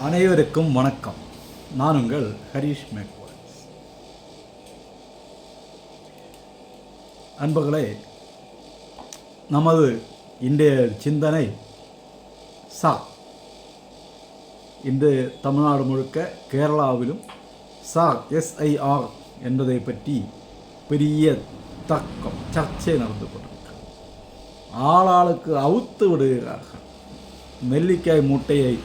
அனைவருக்கும் வணக்கம். நான் உங்கள் ஹரீஷ் மேக்வால்ஸ் அன்பர்களே நமது இன்றைய சிந்தனை சா. இன்று தமிழ்நாடு முழுக்க கேரளாவிலும் சா எஸ்ஐஆர் என்பதை பற்றி பெரிய தக்கம் சர்ச்சை நடந்து கொண்டிருக்கிறது. ஆளாளுக்கு அவுத்து விடுகிறார்கள். நெல்லிக்காய் மூட்டையை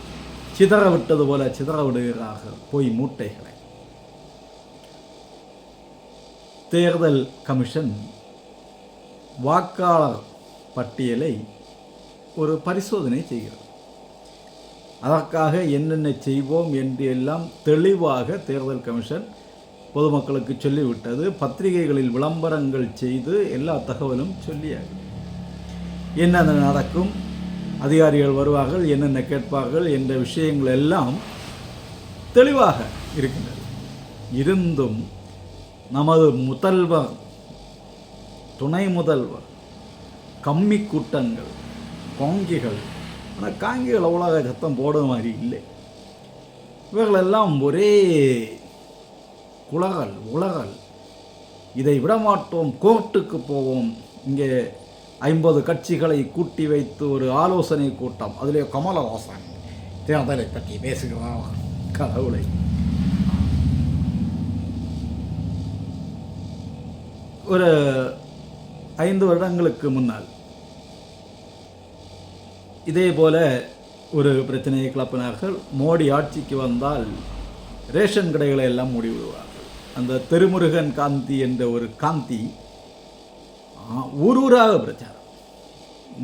சிதற விட்டது போல சிதற விடுகிறார்கள் பொய் மூட்டைகளை தேர்தல் கமிஷன் வாக்காளர் பட்டியலை ஒரு பரிசோதனை செய்கிறது அதற்காக என்னென்ன செய்வோம் என்று எல்லாம் தெளிவாக தேர்தல் கமிஷன் பொதுமக்களுக்கு சொல்லிவிட்டது பத்திரிகைகளில் விளம்பரங்கள் செய்து எல்லா தகவலும் சொல்லியாகும் என்னென்ன நடக்கும் அதிகாரிகள் வருவார்கள் என்னென்ன கேட்பார்கள் என்ற விஷயங்கள் எல்லாம் தெளிவாக இருக்கின்றது. இருந்தும் நமது முதல்வர் துணை முதல்வர் கம்மி கூட்டங்கள் காங்கிகள் ஆனால் காங்கிகள் அவ்வளோ சத்தம் போட மாதிரி இல்லை. இவர்களெல்லாம் ஒரே குலகல் உலகல். இதை விடமாட்டோம் கோர்ட்டுக்கு போவோம் இங்கே ஐம்பது கட்சிகளை கூட்டி வைத்து ஒரு ஆலோசனை கூட்டம். அதிலே கமலஹாசன். தேர்தலை பற்றி பேசுகிறான் கடவுளை. ஒரு ஐந்து வருடங்களுக்கு முன்னால் இதே போல ஒரு பிரச்சனையை கிளப்பினார்கள். மோடி ஆட்சிக்கு வந்தால் ரேஷன் கடைகளை எல்லாம் மூடிவிடுவார்கள். அந்த திருமுருகன் காந்தி என்ற ஒரு காந்தி ஊர் ஊராக பிரச்சாரம்.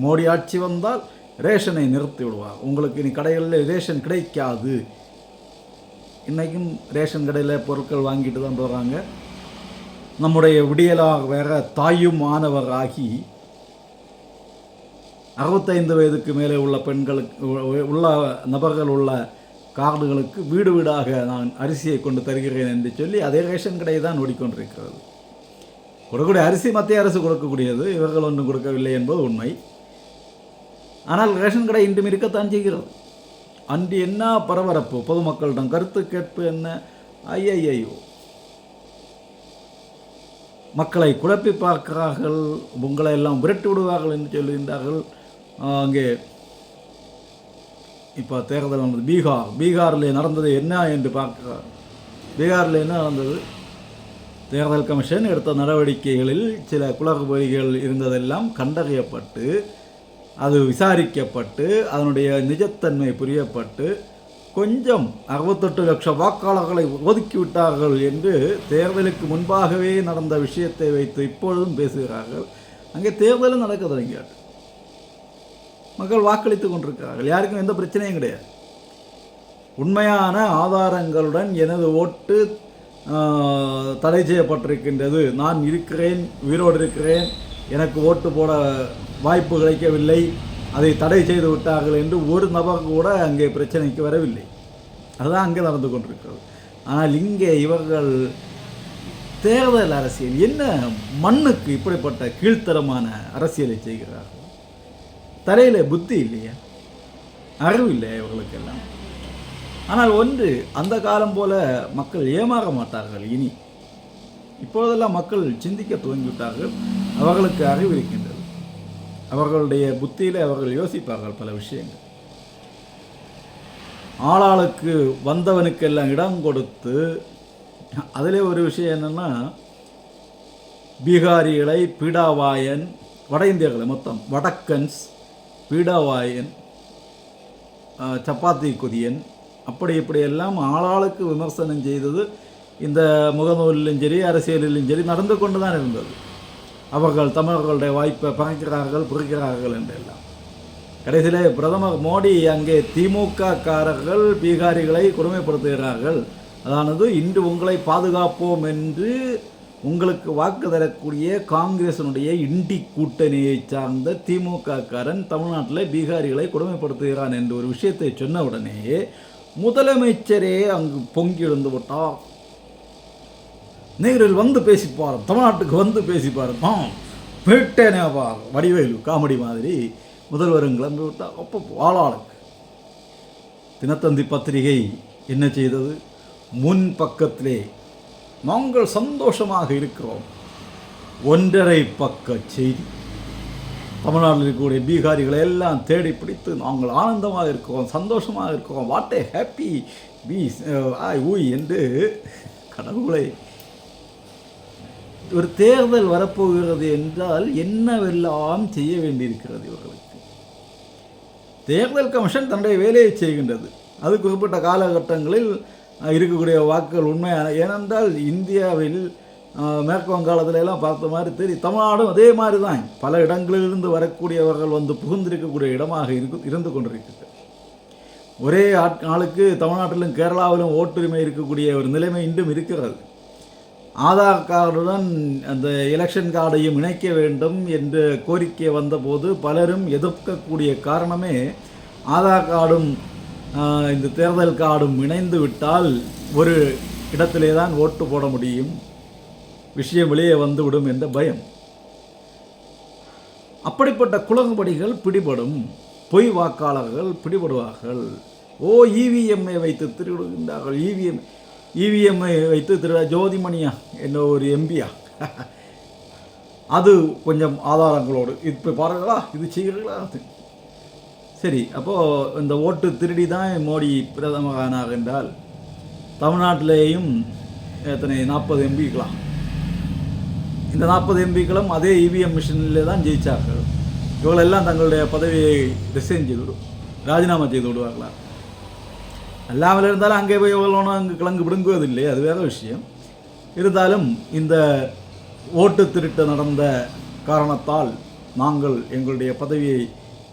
மோடி ஆட்சி வந்தால் ரேஷனை நிறுத்தி விடுவார் உங்களுக்கு இனி கடைகளில் ரேஷன் கிடைக்காது. இன்றைக்கும் ரேஷன் கடையில் பொருட்கள் வாங்கிட்டு தான் போகிறாங்க நம்முடைய விடியலாக வேற தாயும் மாணவர் ஆகி அறுபத்தைந்து வயதுக்கு மேலே உள்ள பெண்களுக்கு உள்ள நபர்கள் உள்ள கார்டுகளுக்கு வீடு வீடாக நான் அரிசியை கொண்டு தருகிறேன் என்று சொல்லி அதே ரேஷன் கடை தான் ஓடிக்கொண்டிருக்கிறது. கொடுக்கக்கூடிய அரிசி மத்திய அரசு கொடுக்கக்கூடியது இவர்கள் ஒன்றும் கொடுக்கவில்லை என்பது உண்மை. ஆனால் ரேஷன் கடை இன்றும் இருக்கத்தான் செய்கிறது. அன்று என்ன பரபரப்பு? பொதுமக்களிடம் கருத்து கேட்பு என்ன? ஐயையோ மக்களை குழப்பி பார்க்கிறார்கள் உங்களை எல்லாம் விரட்டி விடுவார்கள் என்று சொல்லுகின்றார்கள் அங்கே இப்போ தேர்தல் நடந்தது. பீகார். பீகாரில் நடந்தது என்ன என்று பார்க்கிறார் பீகாரில் என்ன நடந்தது? தேர்தல் கமிஷன் எடுத்த நடவடிக்கைகளில் சில குளறுபடிகள் இருந்ததெல்லாம் கண்டறியப்பட்டு அது விசாரிக்கப்பட்டு அதனுடைய நிஜத்தன்மை புரியப்பட்டு கொஞ்சம் அறுபத்தெட்டு லட்சம் வாக்காளர்களை ஒதுக்கிவிட்டார்கள் என்று தேர்தலுக்கு முன்பாகவே நடந்த விஷயத்தை வைத்து இப்பொழுதும் பேசுகிறார்கள். அங்கே தேர்தலும் நடக்க தொடங்கியாட்டு. மக்கள் வாக்களித்து கொண்டிருக்கிறார்கள். யாருக்கும் எந்த பிரச்சனையும் கிடையாது. உண்மையான ஆதாரங்களுடன் எனது ஓட்டு தடை செய்யப்பட்டிருக்கின்றது. நான் இருக்கிறேன் உயிரோடு இருக்கிறேன். எனக்கு ஓட்டு போட வாய்ப்பு கிடைக்கவில்லை. அதை தடை செய்து விட்டார்கள் என்று ஒரு நபர் கூட அங்கே பிரச்சனைக்கு வரவில்லை. அதுதான் அங்கே நடந்து கொண்டிருக்கிறது. ஆனால் இங்கே இவர்கள் தேர்தல் அரசியல் என்ன மண்ணுக்கு இப்படிப்பட்ட கீழ்த்தரமான அரசியலை செய்கிறார்கள்? தலையில் புத்தி இல்லையா? அறிவு இல்லையா இவர்களுக்கெல்லாம்? ஆனால் ஒன்று அந்த காலம் போல மக்கள் ஏமாற மாட்டார்கள் இனி. இப்பொழுதெல்லாம் மக்கள் சிந்திக்க துவங்கிவிட்டார்கள் அவர்களுக்கு அறிவு இருக்கின்றது. அவர்களுடைய புத்தியில் அவர்கள் யோசிப்பார்கள் பல விஷயங்கள். ஆளாளுக்கு வந்தவனுக்கெல்லாம் இடம் கொடுத்து அதிலே ஒரு விஷயம் என்னென்னா பீகாரிகளை பீடாவாயன் வட இந்தியர்களை மொத்தம் வடக்கன்ஸ் பீடாவாயன் சப்பாத்தி கொதியன் அப்படி இப்படியெல்லாம் ஆளாளுக்கு விமர்சனம் செய்தது இந்த முகநூலிலும் சரி அரசியலிலும் சரி நடந்து கொண்டு தான் இருந்தது. அவர்கள் தமிழர்களுடைய வாய்ப்பை பறக்கிறார்கள் புரிக்கிறார்கள் என்றெல்லாம். கடைசியிலே பிரதமர் மோடி அங்கே திமுக காரர்கள் பீகாரிகளை கொடுமைப்படுத்துகிறார்கள். அதானது இன்று உங்களை பாதுகாப்போம் என்று உங்களுக்கு வாக்கு தரக்கூடிய காங்கிரசினுடைய இண்டி கூட்டணியை சார்ந்த திமுக காரன் தமிழ்நாட்டில் பீகாரிகளை கொடுமைப்படுத்துகிறான் என்ற ஒரு விஷயத்தை சொன்ன உடனேயே முதலமைச்சரே அங்கு பொங்கி எழுந்து விட்டார். நேரில் வந்து பேசிப்பார் தமிழ்நாட்டுக்கு வந்து பேசிப்பார். ஆம் போயிட்டேனே பார் வடிவேலு காமெடி மாதிரி முதல்வரும் கிளம்பி விட்டார். அப்போ ஆளாளுக்கு தினத்தந்தி பத்திரிகை என்ன செய்தது? முன் பக்கத்திலே நாங்கள் சந்தோஷமாக இருக்கிறோம். ஒன்றரை பக்க செய்தி. தமிழ்நாட்டில் இருக்கக்கூடிய பீகாரிகளை எல்லாம் தேடி பிடித்து நாங்கள் ஆனந்தமாக இருக்கோம் சந்தோஷமாக இருக்கிறோம் வாட் ஏ ஹாப்பி பி ஆய் ஊய் என்று கடவுளை ஒரு தேர்தல் வரப்போகிறது என்றால் என்னவெல்லாம் செய்ய வேண்டியிருக்கிறது இவர்களுக்கு? தேர்தல் கமிஷன் தன்னுடைய வேலையை செய்கின்றது. அது குறிப்பிட்ட காலகட்டங்களில் இருக்கக்கூடிய வாக்குகள் உண்மையான ஏனென்றால் இந்தியாவில் மேற்கு வங்காளத்துல எல்லாம் பார்த்த மாதிரி தெரியும். தமிழ்நாடும் அதே மாதிரி தான் பல இடங்களிலிருந்து வரக்கூடியவர்கள் வந்து புகுந்திருக்கக்கூடிய இடமாக இருக்கு இருந்து கொண்டிருக்கிறது. ஒரே ஆட் நாளுக்கு தமிழ்நாட்டிலும் கேரளாவிலும் ஓட்டுரிமை இருக்கக்கூடிய ஒரு நிலைமை இன்றும் இருக்கிறது. ஆதார் கார்டுடன் அந்த எலெக்ஷன் கார்டையும் இணைக்க வேண்டும் என்ற கோரிக்கை வந்தபோது பலரும் எதிர்க்கக்கூடிய காரணமே ஆதார் கார்டும் இந்த தேர்தல் கார்டும் இணைந்து விட்டால் ஒரு இடத்திலே தான் ஓட்டு போட முடியும். விஷயம் வெளியே வந்துவிடும் என்ற பயம். அப்படிப்பட்ட குளறுபடிகள் பிடிபடும். பொய் வாக்காளர்கள் பிடிபடுவார்கள். ஓ இவிஎம்ஐ வைத்து திருடுகின்றார்கள். இவிஎம் இவிஎம்ஐ வைத்து திரு ஜோதிமணியா என்ற ஒரு எம்பியா? அது கொஞ்சம் ஆதாரங்களோடு. இப்போ பாருங்களா இது செய்கிறீர்களா? அது சரி அப்போது இந்த ஓட்டு திருடி தான் மோடி பிரதமரானார் என்றால் தமிழ்நாட்டிலேயும் எத்தனை நாற்பது எம்பிக்கலாம் இந்த நாற்பது எம்பிக்களும் அதே இவிஎம் மிஷினில் தான் ஜெயிச்சார்கள். இவங்களெல்லாம் தங்களுடைய பதவியை ரிசைன் செய்து விடும் ராஜினாமா செய்து விடுவார்களா? அல்லாமல் இருந்தாலும் அங்கே போய் எவ்வளோ அங்கே கிழங்கு பிடுங்குவதில்லை அது வேற விஷயம். இருந்தாலும் இந்த ஓட்டு திருட்டு நடந்த காரணத்தால் நாங்கள் எங்களுடைய பதவியை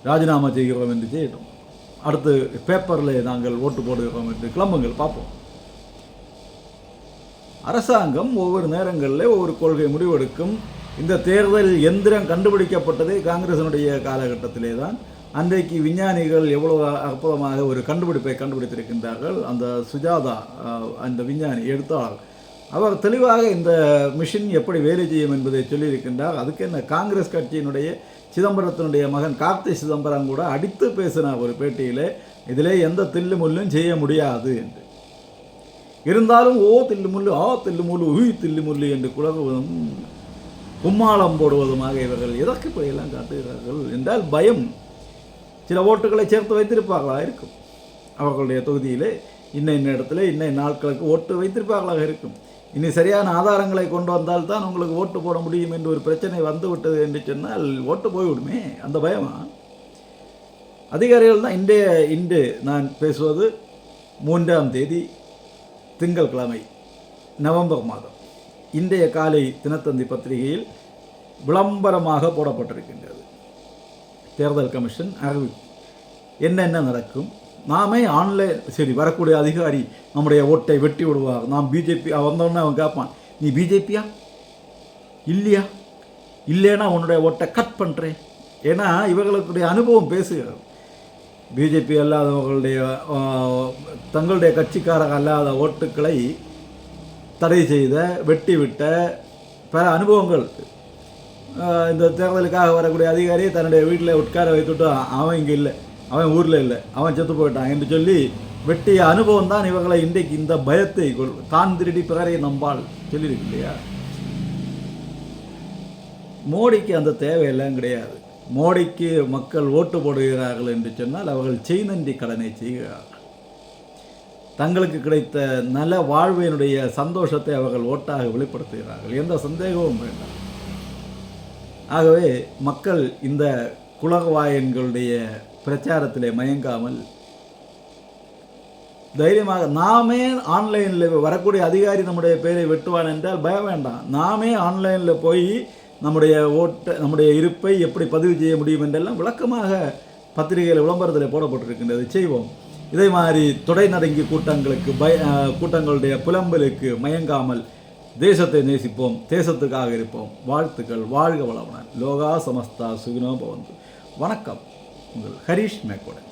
ராஜினாமா செய்கிறோம் என்று செய்யட்டும். அடுத்து பேப்பரில் நாங்கள் ஓட்டு போடுகிறோம் என்று கிளம்புங்கள் பார்ப்போம். அரசாங்கம் ஒவ்வொரு நேரங்களில் ஒவ்வொரு கொள்கை முடிவெடுக்கும். இந்த தேர்தல் எந்திரம் கண்டுபிடிக்கப்பட்டதே காங்கிரசினுடைய காலகட்டத்திலே தான் அன்றைக்கு விஞ்ஞானிகள் எவ்வளவு அற்புதமாக ஒரு கண்டுபிடிப்பை கண்டுபிடித்திருக்கின்றார்கள். அந்த சுஜாதா அந்த விஞ்ஞானி எழுத்தாளர் அவர் தெளிவாக இந்த மிஷின் எப்படி வேலை செய்யும் என்பதை சொல்லியிருக்கின்றார். அதுக்கு என்ன காங்கிரஸ் கட்சியினுடைய சிதம்பரத்தினுடைய மகன் கார்த்தி சிதம்பரம் கூட அடித்து பேசினார் ஒரு பேட்டியிலே. இதிலே எந்த தில்லு முள்ளும் செய்ய முடியாது என்று. இருந்தாலும் ஓ தில்லு முள்ளு ஆ தில்லுமுள்ளு உய் தில்லுமுள்ளு என்று குழகுவதும் கும்மாளம் போடுவதுமாக இவர்கள் எதற்கு இப்படியெல்லாம் காட்டுகிறார்கள் என்றால் பயம். சில ஓட்டுகளை சேர்த்து வைத்திருப்பார்களா? இருக்கும். அவர்களுடைய தொகுதியிலே இன்ன இன்ன இடத்துல இன்ன நாட்களுக்கு ஓட்டு வைத்திருப்பார்களாக இருக்கும். இனி சரியான ஆதாரங்களை கொண்டு வந்தால் தான் உங்களுக்கு ஓட்டு போட முடியும் என்று ஒரு பிரச்சனை வந்து விட்டது என்று சொன்னால் ஓட்டு போய்விடுமே. அந்த பயமா? அதிகாரிகள் தான் இன்றைய இன்று நான் பேசுவது மூன்றாம் தேதி திங்கள்கிழமை நவம்பர் மாதம். இன்றைய காலை தினத்தந்தி பத்திரிகையில் விளம்பரமாக போடப்பட்டிருக்கின்றது. தேர்தல் கமிஷன் அறிவி என்னென்ன நடக்கும்? நாமே ஆன்லைன் சரி வரக்கூடிய அதிகாரி நம்முடைய ஓட்டை வெட்டி விடுவார். நாம் பிஜேபி வந்தோடனே அவன் கேட்பான் நீ பிஜேபியா இல்லையா? இல்லைன்னா உன்னுடைய ஓட்டை கட் பண்ணுறேன் ஏன்னா இவர்களுடைய அனுபவம் பேசுகிறது. பிஜேபி அல்லாதவர்களுடைய தங்களுடைய கட்சிக்காரர் அல்லாத ஓட்டுக்களை தடை செய்த வெட்டி விட்ட பல அனுபவங்கள். இந்த தேர்தலுக்காக வரக்கூடிய அதிகாரி தன்னுடைய வீட்டில் உட்கார வைத்துட்டு அவன் இங்கே இல்லை அவன் ஊரில் இல்லை அவன் செத்து போயிட்டான் என்று சொல்லி வெட்டிய அனுபவம் தான் இவர்களை இன்றைக்கு இந்த பயத்தை கொள் தான் திருடி பிறரை நம்பால் சொல்லியிருக்கு இல்லையா? மோடிக்கு அந்த தேவையெல்லாம் கிடையாது. மோடிக்கு மக்கள் ஓட்டு போடுகிறார்கள் என்று சொன்னால் அவர்கள் செய்நன்றி கடனை செய்கிறார்கள். தங்களுக்கு கிடைத்த நல வாழ்வினுடைய சந்தோஷத்தை அவர்கள் ஓட்டாக வெளிப்படுத்துகிறார்கள். எந்த சந்தேகமும் வேண்டாம். ஆகவே மக்கள் இந்த குலகவாயன்களுடைய பிரச்சாரத்திலே மயங்காமல் தைரியமாக நாமே ஆன்லைனில் வரக்கூடிய அதிகாரி நம்முடைய பேரை வெட்டுவான் என்றால் பயம் வேண்டாம். நாமே ஆன்லைனில் போய் நம்முடைய ஓட்ட நம்முடைய இருப்பை எப்படி பதிவு செய்ய முடியும் என்றெல்லாம் விளக்கமாக பத்திரிகையில் விளம்பரத்தில் போடப்பட்டிருக்கின்றது. செய்வோம். இதே மாதிரி தொடை நடுங்கி கூட்டங்களுக்கு பய கூட்டங்களுடைய புலம்பலுக்கு மயங்காமல் தேசத்தை நேசிப்போம் தேசத்துக்காக இருப்போம். வாழ்த்துக்கள். வாழ்க வளவன லோகா சமஸ்தா சுகினோ பவந்து. வணக்கம். உங்கள் ஹரீஷ் மேக்கோடன்